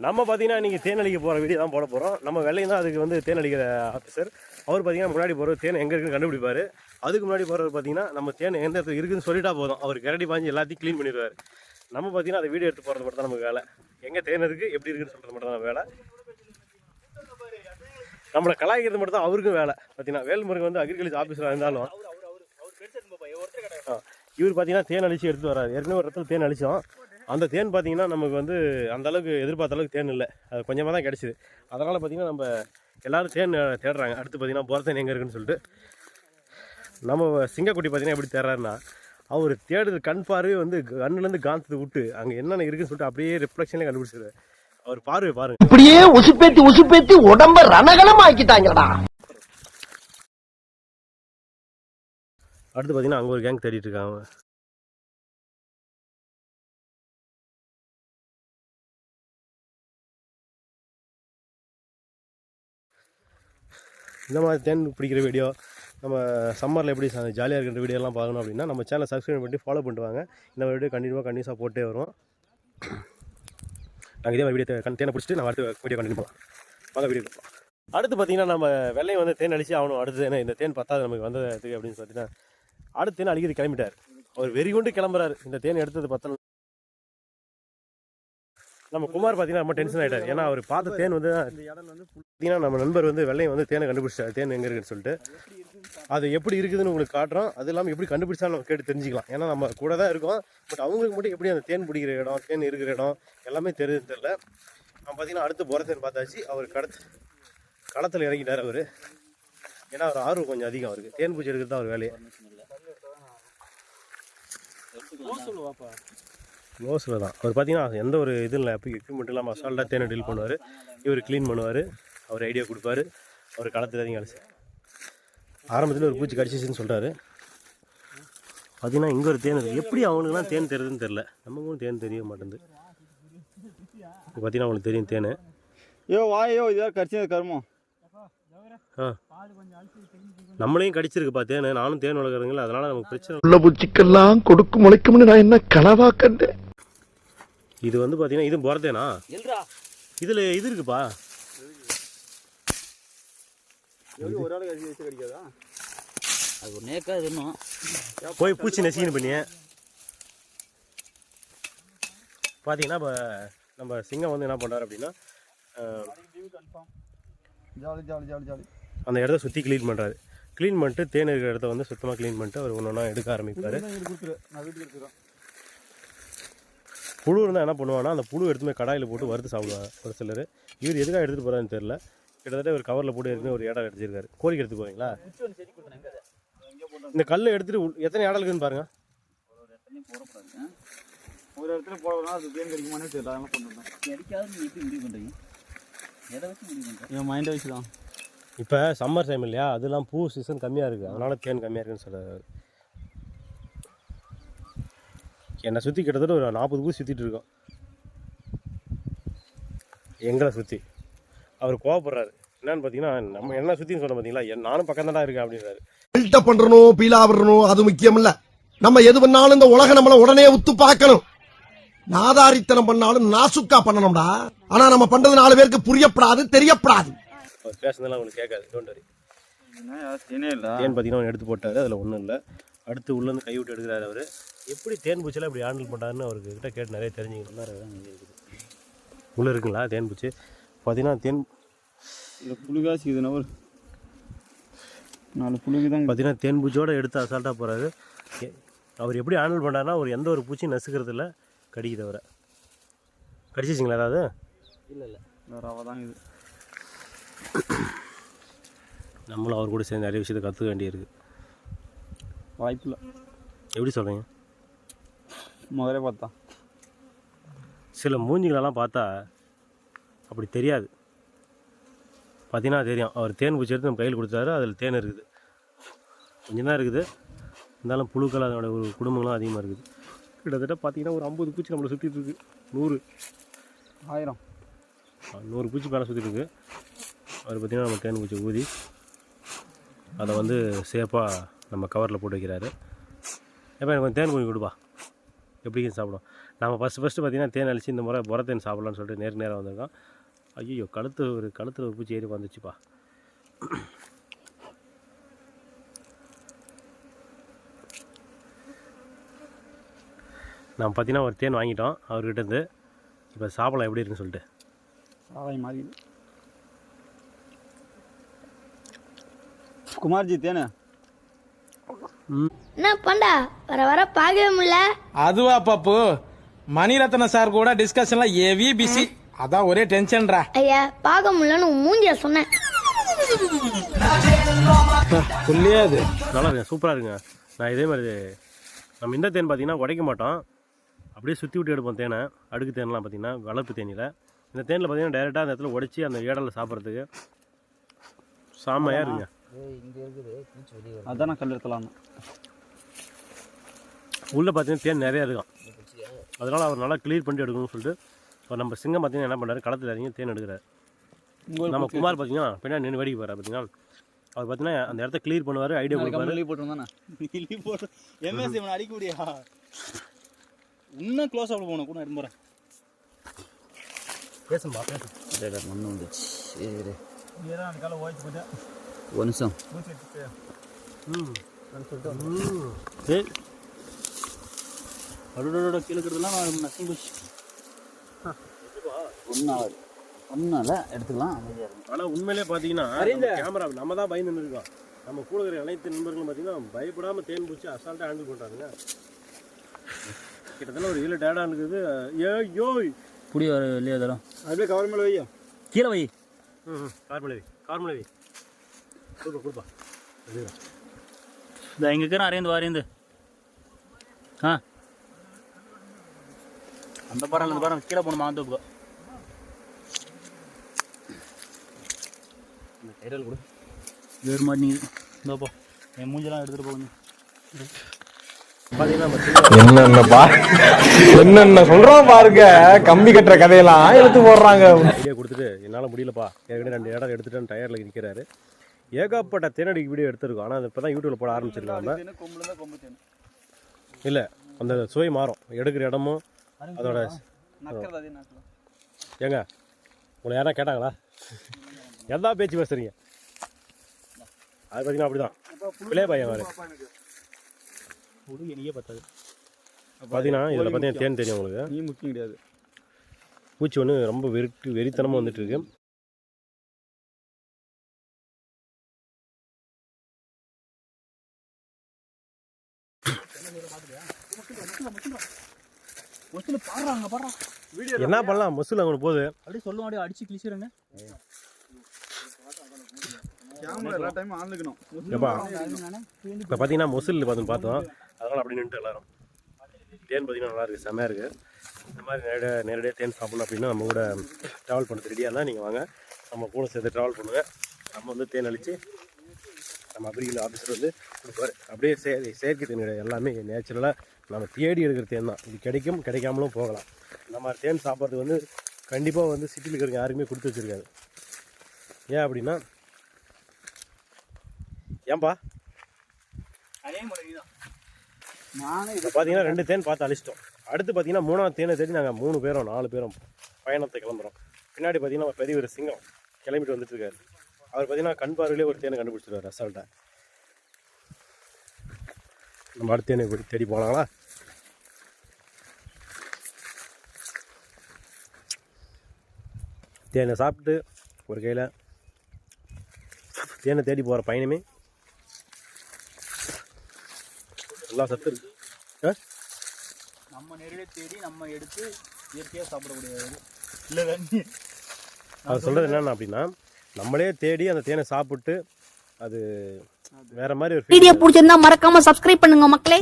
நம்ம பார்த்தீங்கன்னா இன்றைக்கி தேன் அடிக்க போகிற வீடியோ தான் போட போகிறோம் நம்ம வெள்ளையும் தான் அதுக்கு வந்து தேன் அடிக்கிற ஆஃபீஸர் அவர் பார்த்தீங்கன்னா முன்னாடி போகிற தேன் எங்கே இருக்குன்னு கண்டுபிடிப்பார் அதுக்கு முன்னாடி போகிறவர் பார்த்தீங்கன்னா நம்ம தேன் எந்த இடத்துல இருக்குன்னு சொல்லிட்டா போதும் அவர் கரடி பாஞ்சு எல்லாத்தையும் க்ளீன் பண்ணிடுவார் நம்ம பார்த்தீங்கன்னா அதை வீடியோ எடுத்து போகிறது மட்டும் தான் நமக்கு வேலை எங்கே தேன் இருக்குது எப்படி இருக்குன்னு சொல்கிறது மட்டும் தான் வேலை நம்மளை கலாய்க்கிறது மட்டும் தான் அவருக்கும் வேலை பார்த்தீங்கன்னா வேல்முருகன் வந்து அக்ரிகல்ச்சர் ஆஃபீஸராக இருந்தாலும் இவர் பார்த்தீங்கன்னா தேன் அழிச்சு எடுத்து வராது ஏற்கனவே ஒரு இடத்துல தேன் அழிச்சோம் அந்த தேன் பார்த்தீங்கன்னா நமக்கு வந்து அந்த அளவுக்கு எதிர்பார்த்த அளவுக்கு தேன் இல்லை. அது கொஞ்சமாக தான் கிடச்சிது. அதனால் பார்த்தீங்கன்னா நம்ம எல்லாரும் தேன் தேடுறாங்க. அடுத்து பார்த்தீங்கன்னா போகிறதேன் எங்கே இருக்குன்னு சொல்லிட்டு. நம்ம சிங்கக்குட்டி பார்த்தீங்கன்னா எப்படி தேடுறாருன்னா அவர் தேடுறது கண் பார்வை வந்து கண்ணுலேருந்து காந்தத்தை விட்டு அங்கே என்னென்ன இருக்குன்னு சொல்லிட்டு அப்படியே ரிஃப்ளெக்ஷன்லேயே கண்டுபிடிச்சது அவர் பார்வை பாருங்க. இப்படியே உசுப்பேத்தி உசுப்பேத்தி உடம்ப ரணகலம் ஆக்கிட்டாங்கடா அடுத்து பார்த்தீங்கன்னா அங்கே ஒரு கேங் தேடிட்டு இருக்காங்க இந்த மாதிரி தேன் பிடிக்கிற வீடியோ நம்ம சம்மரில் எப்படி ஜாலியாக இருக்கிற வீடியோலாம் பார்க்கணும் அப்படின்னா நம்ம சேனலை சப்ஸ்கிரைப் பண்ணி ஃபாலோ பண்ணுவாங்க இந்த வீடியோ கண்டினியூவாக கண்டினியூஸாக போட்டே வரும் நாங்கள் இதே மாதிரி வீடியோ தே- தேனை பிடிச்சிட்டு நம்ம அடுத்த வீடியோ கண்டினியூ பண்ணலாம் வாங்க வீடியோ அடுத்து பார்த்தீங்கன்னா நம்ம வெள்ளையை வந்து தேன் அடிச்சு ஆகணும். அடுத்து ஏன்னா இந்த தேன் பத்தாது நமக்கு வந்ததுக்கு அப்படின்னு பார்த்தீங்கன்னா அடுத்த தேன் அழிக்கிறது கிளம்பிட்டார். அவர் வெறி கொண்டு கிளம்புறாரு. இந்த தேன் எடுத்தது பத்தல நம்ம குமார் பார்த்தீங்கன்னா ரொம்ப டென்ஷன் ஆகிட்டார் ஏன்னா அவர் பார்த்த தேன் வந்து பார்த்தீங்கன்னா நம்ம நண்பர் வந்து வெள்ளையும் வந்து தேனை கண்டுபிடிச்சார். தேன் எங்கே இருக்குன்னு சொல்லிட்டு. அது எப்படி இருக்குதுன்னு உங்களுக்கு காட்டுறோம். அது இல்லாமல் எப்படி கண்டுபிடிச்சாலும் நம்ம கேட்டு தெரிஞ்சுக்கலாம். ஏன்னா நம்ம கூட தான் இருக்கோம். பட் அவங்களுக்கு மட்டும் எப்படி அந்த தேன் பிடிக்கிற இடம் தேன் இருக்கிற இடம் எல்லாமே தெரியுது தெரில நம்ம பார்த்தீங்கன்னா அடுத்து போகிற தேன் பார்த்தாச்சு. அவர் கடத்து களத்தில் இறங்கிட்டார் அவர். ஏன்னா அவர் ஆர்வம் கொஞ்சம் அதிகம் அவருக்கு. தேன் பூச்சி எடுக்கிறது தான் அவர் வேலையை க்ளோஸில் தான். அவர் பார்த்தீங்கன்னா எந்த ஒரு இது இல்லை அப்போ எக்யூப்மெண்ட் இல்லாமல் அசால்ட்டாக தேனை டீல் பண்ணுவார். இவர் க்ளீன் பண்ணுவார். அவர் ஐடியா கொடுப்பாரு. அவர் களத்தில் வேலை செய்வார். ஆரம்பத்தில் ஒரு பூச்சி கடிச்சிச்சுன்னு சொல்கிறாரு பார்த்தீங்கன்னா இங்கே ஒரு தேன் இருக்குது எப்படி அவங்களுக்குலாம் தேன் தெரியுதுன்னு தெரில நமக்கும் தேன் தெரிய மாட்டேங்குது. இப்போ பார்த்தீங்கன்னா அவங்களுக்கு தெரியும் தேன். ஐயோ வாயோ இதா கடிச்சது கருமம். ஆ. நம்மளையும் கடிச்சிருக்குப்பா தேன். நானும் தேன் வளர்க்குறதுங்கள அதனால் நமக்கு பிரச்சனை உள்ள பூச்சிக்கெல்லாம் கொடுக்கு முளைக்கும்னு நான் என்ன கனவா கண்டேன்? இது வந்து பார்த்தீங்கன்னா இது போகிறதேனா இதில் இது இருக்குப்பா. அது ஒரு நேக்கா இது போய் பூச்சி நெசிக்கணும் பண்ணி பார்த்தீங்கன்னா இப்போ நம்ம சிங்கம் வந்து என்ன பண்ணுறாரு அப்படின்னா ஜாலி ஜாலி ஜாலி ஜாலி. அந்த இடத்த சுற்றி க்ளீன் பண்ணுறாரு க்ளீன் பண்ணிட்டு தேன் இருக்கிற இடத்த வந்து சுத்தமாக க்ளீன் பண்ணிட்டு அவர் ஒன்று ஒன்றா எடுக்க ஆரம்பிப்பார். நான் வீட்டுக்கு எடுத்துக்கிறேன். புழு இருந்தால் என்ன பண்ணுவான்னா அந்த புழு எடுத்து போய் கடாயில் போட்டு வறுத்து சாப்பிடுவாங்க. ஒரு சிலர். இவர் எதுக்காக எடுத்துகிட்டு போகிறான்னு தெரில கிட்டத்தட்ட ஒரு கவரில் போட்டு ஏற்கனவே ஒரு இடம் எடுத்துருக்காரு. கோழிக்கு எடுத்து போவீங்களா? இந்த கல்லை எடுத்துகிட்டு எத்தனை இடம் இருக்குன்னு பாருங்கள் ஒரு இடத்துல போடலாம் அது தேன் கடிக்குமானே தெரியல. அதெல்லாம் பண்ணுறேன் அடிக்காத நீங்க எப்படி முடிவு பண்றீங்க? எதை வச்சு முடிவு பண்றீங்க? என் மைண்டை வச்சு தான் இப்போ சம்மர் டைம் இல்லையா? அதெல்லாம் பூ சீசன் கம்மியாக இருக்குது அதனால தேன் கம்மியாக இருக்குன்னு சொல்கிறாரு என்னை சுற்றி கிட்டத்தட்ட ஒரு நாற்பது பூ சுற்றிட்டு இருக்கோம். எங்களை சுற்றி அவர் கோவப்படுறாரு. என்னன்னு பார்த்தீங்கன்னா நம்ம என்ன சுற்றின்னு சொல்ல பார்த்தீங்களா நானும் பக்கம் தானே இருக்கேன் அப்படின்றாரு. பில்டப் பண்றணும் பீலா விடணும் அது முக்கியம் இல்ல நம்ம எது பண்ணாலும் இந்த உலகம் நம்மள உடனே உத்து பார்க்கணும். நாதாரித்தனம் பண்ணாலும் நாசுக்கா பண்ணணும்டா. ஆனா நம்ம பண்றது நாலு பேருக்கு புரியப்படாது தெரியப்படாது. அவர் பேசுனதெல்லாம் உங்களுக்கு கேட்காது. டோன்ட் வரி தேன் பார்த்தீங்கன்னா அவன் எடுத்து போட்டாரு. அதில் ஒன்றும் இல்லை. அடுத்து உள்ளேருந்து கை விட்டு எடுக்கிறாரு அவர். எப்படி தேன் பூச்சிலாம் இப்படி ஹேண்டில் பண்ணுறாருன்னு அவருக்கு கிட்ட நிறைய தெரிஞ்சுக்கணும் உள்ளே இருக்குங்களா தேன் பூச்சி? பார்த்தீங்கன்னா தேன் இந்த புழுகாசி இதுனா ஒரு நாலு புழுகு தான் பார்த்தீங்கன்னா தேன் பூச்சியோட எடுத்து அசால்ட்டாக போகிறாரு அவர் எப்படி ஹேண்டில் பண்ணாருன்னா ஒரு எந்த ஒரு பூச்சியும் நசுக்கிறது இல்லை கடிக்குது அவரை. கடிச்சிச்சிங்களா ஏதாவது? இல்லை இல்லை. அவ தான் இது. நம்மளும் அவர் கூட சேர்ந்து நிறைய விஷயத்தை கற்றுக்க வேண்டியிருக்கு. வாய்ப்பு இல்லை எப்படி சொல்கிறீங்க முதலே பார்த்தா. சில மூஞ்சிகளெல்லாம் பார்த்தா அப்படி தெரியாது. பார்த்தீங்கன்னா தெரியும். அவர் தேன் பூச்சி எடுத்து நம்ம கையில் கொடுத்தாரு அதில் தேன் இருக்குது. கொஞ்சம் தான் இருக்குது. இருந்தாலும் புழுக்கள் அதோட ஒரு குடும்பங்களும் அதிகமாக இருக்குது. கிட்டத்தட்ட பார்த்தீங்கன்னா ஒரு ஐம்பது பூச்சி நம்மளை சுற்றிட்டு இருக்கு. நூறு. ஆயிரம். நூறு பூச்சி மேலே சுற்றிட்டு இருக்கு. அவர் பார்த்தீங்கன்னா நம்ம தேன் பூச்சி ஊதி அதை வந்து சேஃபாக நம்ம கவரில் போட்டு வைக்கிறாரு. எப்போ எனக்கு கொஞ்சம் தேன் பூச்சி கொடுப்பா எப்படி சாப்பிடும்? நம்ம ஃபஸ்ட்டு ஃபஸ்ட்டு பார்த்தீங்கன்னா தேன் அழிச்சு இந்த முறை புறத்தேன் சாப்பிட்லான்னு சொல்லிட்டு நேருக்கு நேரம் வந்திருக்கோம். ஐயோ கழுத்து ஒரு கழுத்தில் ஒரு பூச்சி ஏறி வந்துச்சுப்பா. நம்ம பார்த்தீங்கன்னா ஒரு தேன் வாங்கிட்டோம். அவர்கிட்ட இருந்து இப்போ சாப்பிடலாம் எப்படி இருக்குன்னு சொல்லிட்டு. சாலை மாதிரி. குமார்ஜி தேனே? என்ன பண்டா வர வர பார்க்கவே முடியல? அதுவா பாப்பு. மணிரத்ன சார் கூட டிஸ்கஷன்ல ஹெவி பிஸி அதான் ஒரே டென்ஷன்டா ஐயா பார்க்க முடியலன்னு மூஞ்சிய சொன்னேன். அது. நல்லா இருக்குங்க சூப்பராக இருக்குங்க நான் இதே மாதிரி நம்ம இந்த தேன் பார்த்தீங்கன்னா உடைக்க மாட்டோம். அப்படியே சுற்றி விட்டு எடுப்போம் தேனை. அடுக்கு தேன்லாம் பார்த்தீங்கன்னா வளர்ப்பு தேனியில் இந்த தேனில் பார்த்தீங்கன்னா டேரெக்டாக அந்த இடத்துல உடைச்சி அந்த ஏடலில் சாப்பிட்றதுக்கு செம்மையாக இருக்குங்க அதான் கல் எடுத்தலாம் உள்ளே பார்த்தீங்கன்னா தேன் நிறையா இருக்கும் அதனால் அவர் நல்லா க்ளீன் பண்ணிட்டு எடுக்கணும்னு சொல்லிட்டு அவர் நம்ம சிங்கம் பார்த்தீங்கன்னா என்ன பண்ணுறாரு களத்தில் இறங்கி தேன் எடுக்கிறார். நம்ம குமார் பார்த்தீங்கன்னா பின்னாடி நின்று வேடிக்கை போகிறார் பார்த்தீங்கன்னா அவர் பார்த்தீங்கன்னா அந்த இடத்த க்ளீர் பண்ணுவார் ஐடியா கொடுப்பாரு. லீவ் போட்டுருந்தானே போட்டு எம்எஸ்சி இவனை அடிக்க முடியா இன்னும் க்ளோஸ் அப் போகணும் கூட இரும்புறேன் பேசும்பா பேசு மண்ணு வந்துச்சு ஏதான் அந்த காலை ஓய்ச்சி போயிட்டு ஒரு நிமிஷம். சரி அடோட கீழே இருக்கிறதுலாம் நசுங்கி போச்சு. ஒன்றாவது ஒன்றால எடுத்துக்கலாம். ஆனால் உண்மையிலே பார்த்தீங்கன்னா கேமரா நம்ம தான் பயந்து இருக்கோம் நம்ம கூட இருக்கிற அனைத்து நண்பர்களும் பார்த்தீங்கன்னா பயப்படாமல் தேன் பூச்சி அசால்ட்டாக ஹேண்டில் பண்ணுறாங்க கிட்டத்தட்ட ஒரு ஏழு டேடா இருக்குது. ஏ யோய். புடி வர இல்லையா தரம் அப்படியே கவர் மேலே வையா? கீழே வை. ம் கார்மலவி கார்மலவி கொடுப்பா கொடுப்பா. இந்த இங்கே இருக்கிற அரேந்து வாரேந்து ஆ. அந்த பாரம் இந்த பாரம் கீழே போகணும் மாந்தோப்பு இந்த கைரல் கொடு. வேறு மாட்டேங்குது இந்தப்போ என் மூஞ்செல்லாம் எடுத்துகிட்டு போகணும் பார்த்தீங்கன்னா நம்ம சின்ன என்னென்ன பா என்னென்ன சொல்றோம் பாருங்க. கம்பி கட்டுற கதையெல்லாம் எடுத்து போடுறாங்க. ஐடியா கொடுத்துட்டு என்னால் முடியலப்பா. ஏற்கனவே ரெண்டு இடம் எடுத்துட்டு டயரில் நிற்கிறாரு ஏகப்பட்ட தேனடிக்கு வீடியோ எடுத்திருக்கோம். ஆனால் இப்போ தான் யூடியூப்ல போட ஆரம்பிச்சிருக்காங்க இல்லை அந்த சுவை மாறும். எடுக்கிற இடமும் அதோட அதே ஏங்க உங்களை யாரா கேட்டாங்களா? எதா பேச்சு பேசுறீங்க? அது பார்த்தீங்கன்னா அப்படிதான். பிள்ளைய பையன் வேறு நீயே பத்தாது பார்த்தீங்கன்னா இதில் பார்த்தீங்கன்னா தேன் தெரியும் உங்களுக்கு. நீ முக்கியம் கிடையாது. பூச்சி ஒன்று ரொம்ப வெறுட்டு வெறித்தனமாக வந்துட்டு இருக்கு. ஒத்துல பாடுறாங்க பாடுறா. என்ன பண்ணலாம்? மொசூல் அங்கே போகுது. அப்படியே சொல்லுவோம் அப்படியே அடிச்சு கிழிச்சிருங்க. இப்போ பார்த்தீங்கன்னா மொசூல் பார்த்து பார்த்தோம். அதனால் அப்படி நின்றுட்டு எல்லாரும். தேன் பார்த்தீங்கன்னா நல்லா இருக்குது செம்மையாக இருக்குது இந்த மாதிரி நேரடியாக நேரடியாக தேன் சாப்பிடணும் அப்படின்னா நம்ம கூட ட்ராவல் பண்ணுறது ரெடியாக இருந்தால் நீங்கள் வாங்க. நம்ம கூட சேர்த்து ட்ராவல் பண்ணுங்கள் நம்ம வந்து தேன் அழித்து நம்ம அக்ரிகல் ஆஃபீஸர் வந்து அப்படியே சே செயற்கை தேன் கிடையாது எல்லாமே நேச்சுரலாக நம்ம தேடி எடுக்கிற தேன் தான். இது கிடைக்கும் கிடைக்காமலும் போகலாம். இந்த மாதிரி தேன் சாப்பிட்றது வந்து கண்டிப்பாக வந்து சிட்டியில் இருக்கிற யாருக்குமே கொடுத்து வச்சிருக்காது. ஏன் அப்படின்னா ஏன்பா? அதே முறை தான் பார்த்தீங்கன்னா ரெண்டு தேன் பார்த்து அழிச்சிட்டோம். அடுத்து பார்த்தீங்கன்னா மூணாவது தேனை தேடி நாங்கள் மூணு பேரும் நாலு பேரும் பயணத்தை கிளம்புறோம். பின்னாடி பார்த்தீங்கன்னா ஒரு பெரிய ஒரு சிங்கம் கிளம்பிட்டு வந்துட்டு இருக்காரு. அவர் பார்த்தீங்கன்னா கண் பார்வையிலே ஒரு தேனை கண்டுபிடிச்சிருவார் அசால்ட்டாக நம்ம அடுத்த தேனை போய் தேடி போனாங்களா தேனை சாப்பிட்டு ஒரு கையில் தேனை தேடி போகிற பயணமே நல்லா சத்து இருக்கு. நம்ம நேரடியாக தேடி நம்ம எடுத்து இயற்கையாக சாப்பிடக்கூடியது. இல்லை தண்ணி அவர் சொல்கிறது என்னென்ன அப்படின்னா நம்மளே தேடி அந்த தேனை சாப்பிட்டு அது வேற மாதிரி வீடியோ பிடிச்சிருந்தா மறக்காம சப்ஸ்கிரைப் பண்ணுங்க மக்களே.